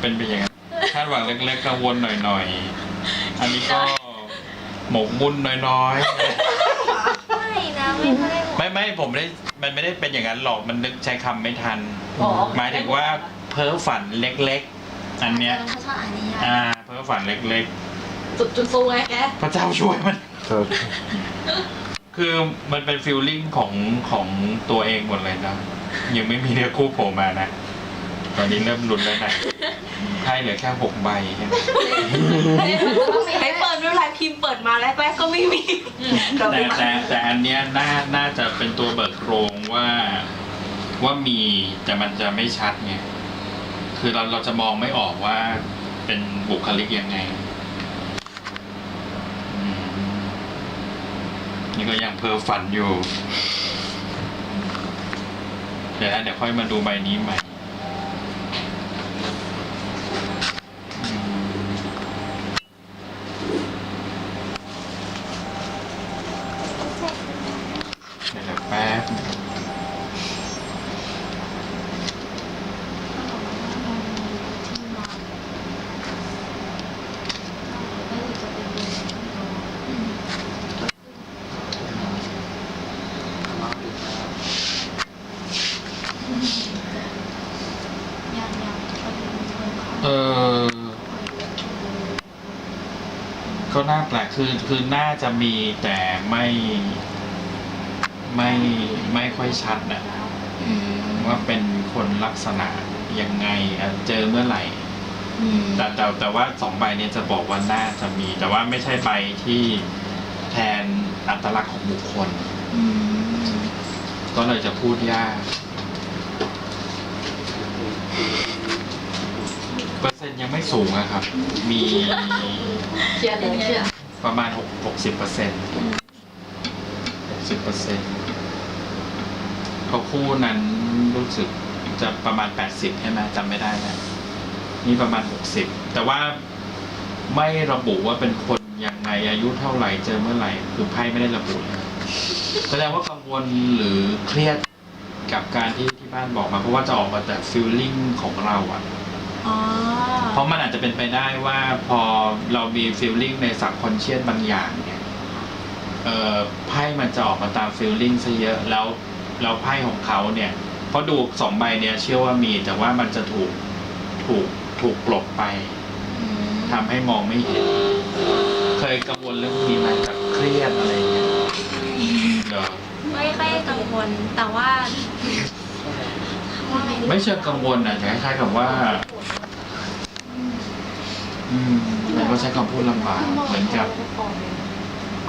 เป็นไปอย่างนั้นคาดหวังเล็กๆกังวลหน่อยๆ อันนี้ก็หมกมุ่นน้อยๆไม่นะไม่ค่อยได้ไม่ไม่ผมไม่ได้มันไม่ได้เป็นอย่างนั้นหรอกมันนึกใช้คำไม่ทัน อ๋อ หมายถึงว่าเพ้อฝันเล็กๆ อันเนี้ยเขาชอบอ่านนิยายอ่าเพ้อฝันเล็กจุดจุดซูไงแกๆ พระเจ้าช่วยมันเธอคือมันเป็นฟิลลิ่งของของตัวเองหมดเลยนะยังไม่มีเนื้อคู่โผล่มานะ ตอนนี้เริ่มลุ้นแล้วนะ ไพ่เหลือแค่หกใบใช่ไหมให้เปิดไม่เป็นไรพิมพ์เปิดมาแรกๆก็ไม่มีเราแต่ไม่มาแต่แต่อันเนี้ยน่าน่าจะเป็นตัวเบิกโรงว่าว่ามีแต่มันจะไม่ชัดไงคือเราเราจะมองไม่ออกว่าเป็นบุคลิกยังไงอืมนี่ก็ยังเพ้อฝันอยู่ เดี๋ยวนะเดี๋ยวค่อยมาดูใบนี้ใหม่อืมเดี๋ยว แป๊บยังยังเขาเขาเออก็น่าแปลกคือคือน่าจะมีแต่ไม่ ไม่ไม่ค่อยชัดนะอืมว่าเป็นคนลักษณะยังไงอะเจอเมื่อไหร่อืมแต่แต่แต่ว่าสองใบเนี้จะบอกว่าน่าจะมี แต่ว่าไม่ใช่ใบที่แทนอัตลักษณ์ของบุคคลอืมก็เลยจะพูดยาก เปอร์เซ็นต์ยังไม่สูงอะครับ มีเชียร์เลยเชียร์ประมาณหกหกสิบเปอร์เซ็นต์หกสิบเปอร์เซ็นต์ เขาคู่นั้นรู้สึกจะประมาณแปดสิบใช่ไหมจำไม่ได้แล้วนี่ประมาณหกสิบแต่ว่าไม่ระบุว่าเป็นคนยังไงอายุเท่าไหร่เจอเมื่อไหร่คือไพ่ไม่ได้ระบุเลยแสดงว่ากังวลหรือเครียดกับการที่ที่บ้านบอกมาเพราะว่าจะออกมาจากฟีลลิ่งของเราอะอ๋อเพราะมันอาจจะเป็นไปได้ว่าพอเรามีฟีลลิ่งในสับคอนเชียสบางอย่างเนี่ยเอ่อไพ่มันจะออกมาตามฟีลลิ่งซะเยอะแล้ว แล้วไพ่ของเขาเนี่ยเพราะดูสองใบเนี่ยเชื่อว่ามีแต่ว่ามันจะถูกถูกถูกกลบไปอืมทำให้มองไม่เห็น เคยกังวลเรื่องนี้ไหมแบบเครียดอะไรอย่างเงี้ยเหรอไม่ค่อยกังวลแต่ว่าว่าไม่เชิงกังวลอะแต่คล้ายๆกับว่า อืมมันก็ใช้คำพูดลำบากเหมือนกับ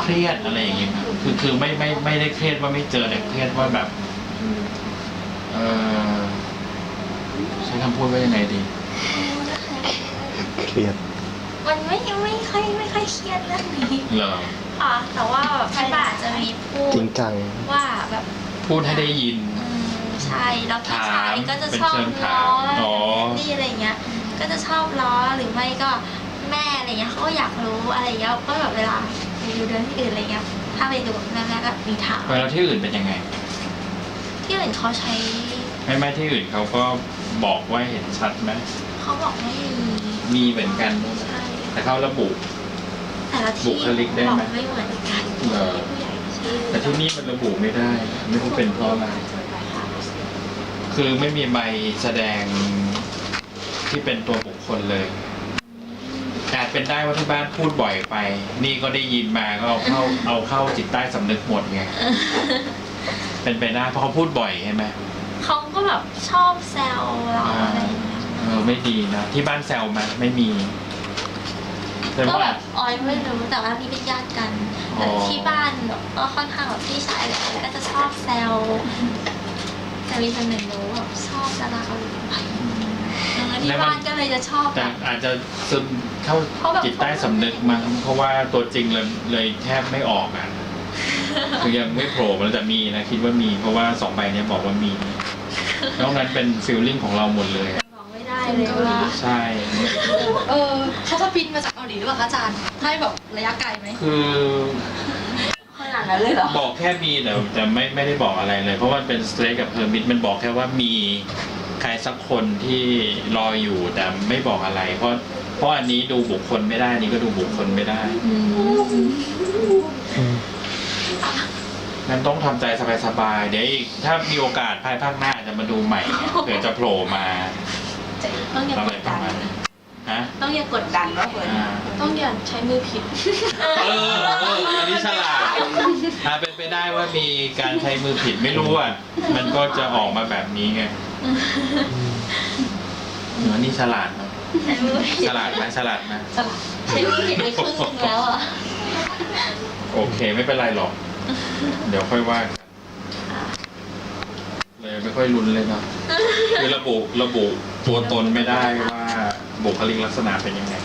เครียดอะไรอย่างเงี้ยครับคือคือไม่ไม่ไม่ได้เครียดว่าไม่เจอแต่เครียดว่าแบบ เออใช้คำพูดว่ายังไงดี เครียด มันไม่ไม่ค่อยไม่ค่อยเครียดเรื่องนี้เหรอค่ะแต่ว่าแบบพี่บ่าจะมีพูดจริงจังว่าแบบพูดให้ได้ยิน อืมใช่แล้วพี่ชายถามก็จะเป็นชอบเชิงถาล้อมอ๋อนี่อะไรเงี้ย ก็จะชอบล้อหรือไม่ก็แม่อะไรเงี้ยเขาก็อยากรู้อะไรเงี้ยก็แบบเวลา ไปดูเดือนที่อื่นอะไรเงี้ย ถ้าไปดูกับแม่แม่ก็มีถามแล้วที่อื่นเป็นยังไง ที่อื่นเขาใช้ ไม่ไม่ที่อื่นเขาก็บอกว่าเห็นชัดไหมเขาบอกไม่มีมีเหมือนกันใช่แต่เขาระบุ แต่ละที่บุคลิกได้บอไหมกไม่เหมือนกันเหรอผู้ใหญ่ชื่อแต่ที่นี่มันระบุไม่ได้ ไม่รู้เป็นเพราะอะไร คือไม่มีใบแสดงที่เป็นตัวบุคคลเลย อาจเป็นได้ว่าที่บ้านพูดบ่อยไป นี่ก็ได้ยินมาก็เอาเข้าเอาเข้าจิตใต้สำนึกหมดไงเป็นไปได้เพราะเขาพูดบ่อยใช่ไหมเขาก็แบบชอบแซวเราอะไรอย่างเงี้ยเออไม่ดีนะที่บ้านแซวมาไม่มีแต่ก็ว่าแบบออยไม่รู้แต่ว่านี่เป็นญาติกันอ๋อ แต่ที่บ้านก็ค่อนข้างแบบพี่ชายแหละก็จะชอบแซวแต่มีคนหนึ่งรู้แบบชอบดาราเกาหลีไปเออ ที่บ้านก็เลยจะชอบแต่แบบอาจจะซึมเข้าเพราะแบบจิตใต้สำนึกมั้งเพราะว่าตัวจริงเลยเลยแทบไม่ออกอะคือยังไม่โผล่มาแต่มีนะคิดว่ามี เพราะว่าสองใบเนี้ยบอกว่ามีนอกนั้นเป็นฟิลลิ่งของเราหมดเลยอะบอกไม่ได้เลยว่าใช่เออเขาจะบินมาจากเกาหลีหรือเปล่าคะอาจารย์ให้แบบระยะไกลไหมคือขนาดนั้นเลยเหรอบอกแค่มีแต่แต่ไม่ไม่ได้บอกอะไรเลย เพราะว่าเป็นสเตรทกับเพอร์มิทมันบอกแค่ว่ามี ใครสักคนที่รออยู่แต่ไม่บอกอะไร เพราะเพราะอันนี้ดูบุคคลไม่ได้อันนี้ก็ดูบุคคลไม่ได้นั้นต้องทำใจสบายๆเดี๋ยวอีกถ้ามีโอกาสภายภาคหน้าจะมาดูใหม่เนี่ยเผื่อจะโผล่มาต้องอย่าอะไรกดประดันมาณนั้นฮะต้องอย่ากดดันว่าเฟิร์นอ่าต้องอย่าใช้มือผิดเออเอออันนี้ฉลาดถ้าเป็นไปได้ว่ามีการใช้มือผิดไม่รู้อะมันก็จะออกมาแบบนี้ไง หนูนี่ฉลาดเนอะใช้มือผิดฉลาดไหมฉลาดไหมสลับใช้มือผิดไปครึ่งหนึงแล้วอะโอเคไม่เป็นไรหรอก เดี๋ยวค่อยว่ากันเลยไม่ค่อยลุ้นเลยเนาะคือระบุระบุตัวตนไม่ได้ว่าบุคลิกลักษณะเป็นยังไง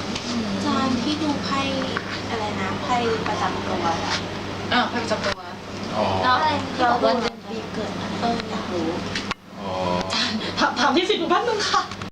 อาจารย์ที่ดูไพ่อะไรนะไพ่ประจำตัวอะอ้าวไพ่ประจำตัวอ๋อ แล้วอะไรที่บอกว่าเดือนปีเกิดอะเอออยากรู้อ๋อ ถามที่สิบหนึ่งพันหนึ่งค่ะ